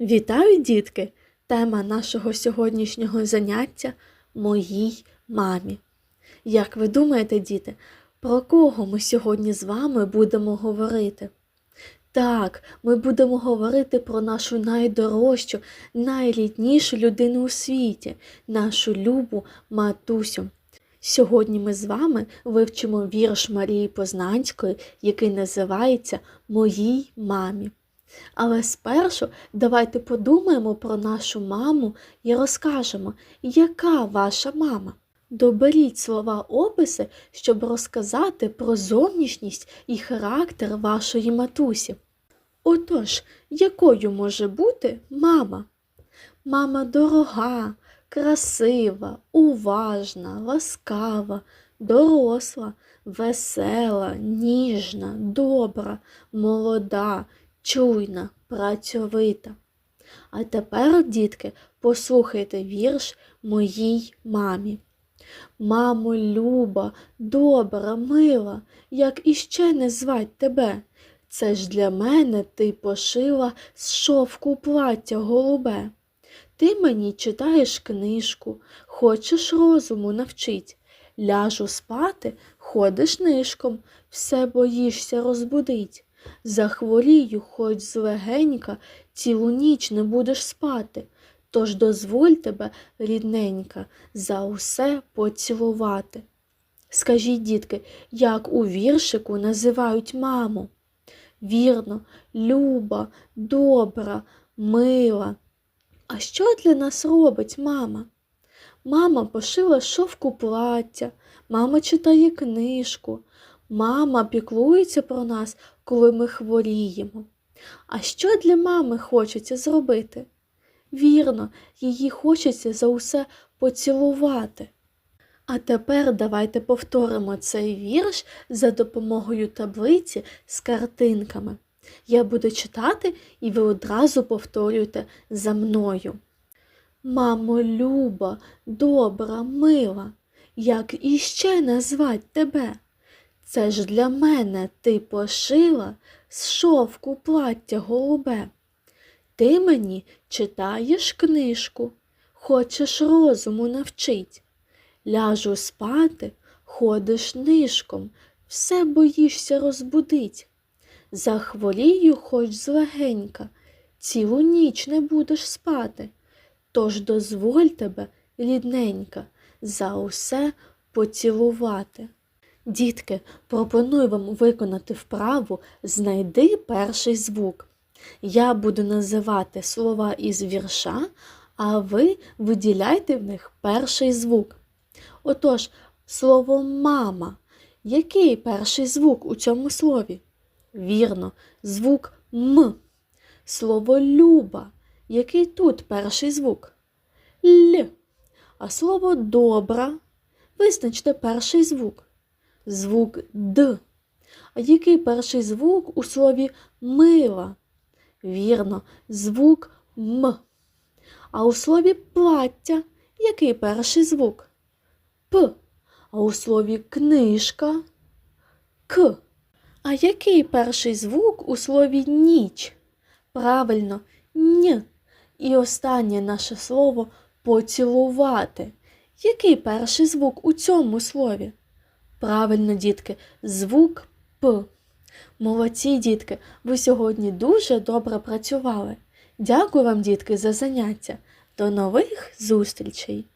Вітаю, дітки! Тема нашого сьогоднішнього заняття моїй мамі. Як ви думаєте, діти, про кого ми сьогодні з вами будемо говорити? Так, ми будемо говорити про нашу найдорожчу, найріднішу людину у світі, нашу любу матусю. Сьогодні ми з вами вивчимо вірш Марії Познанської, який називається Моїй мамі. Але спершу давайте подумаємо про нашу маму і розкажемо, яка ваша мама. Доберіть слова описи, щоб розказати про зовнішність і характер вашої матусі. Отож, якою може бути мама? Мама дорога, красива, уважна, ласкава, доросла, весела, ніжна, добра, молода, чуйна, працьовита. А тепер, дітки, послухайте вірш моїй мамі. Мамо, люба, добра, мила, як іще не звать тебе. Це ж для мене ти пошила з шовку плаття голубе. Ти мені читаєш книжку, хочеш розуму навчить. Ляжу спати, ходиш нишком, все боїшся розбудить. Захворію, хоч злегенька, цілу ніч не будеш спати. Тож дозволь тебе, рідненька, за усе поцілувати. Скажіть, дітки, як у віршику називають маму? Вірно, люба, добра, мила. А що для нас робить мама? Мама пошила шовку плаття, мама читає книжку, мама піклується про нас, коли ми хворіємо. А що для мами хочеться зробити? Вірно, її хочеться за усе поцілувати. А тепер давайте повторимо цей вірш за допомогою таблиці з картинками. Я буду читати, і ви одразу повторюєте за мною. Мамо, люба, добра, мила, як іще назвать тебе? Це ж для мене ти пошила з шовку плаття голубе. Ти мені читаєш книжку, хочеш розуму навчить. Ляжу спати, ходиш нишком, все боїшся розбудить. Захворію хоч злегенька, цілу ніч не будеш спати. Тож дозволь тебе, рідненька, за усе поцілувати. Дітки, пропоную вам виконати вправу Знайди перший звук. Я буду називати слова із вірша, а ви виділяйте в них перший звук. Отож, слово мама. Який перший звук у цьому слові? Вірно, звук М. Слово люба. Який тут перший звук? Л. А слово добра. Визначте перший звук. Звук Д. А який перший звук у слові мила? Вірно, звук М. А у слові плаття який перший звук? П. А у слові книжка К. А який перший звук у слові ніч? Правильно, н. І останнє наше слово поцілувати. Який перший звук у цьому слові? Правильно, дітки, звук П. Молодці, дітки, ви сьогодні дуже добре працювали. Дякую вам, дітки, за заняття. До нових зустрічей!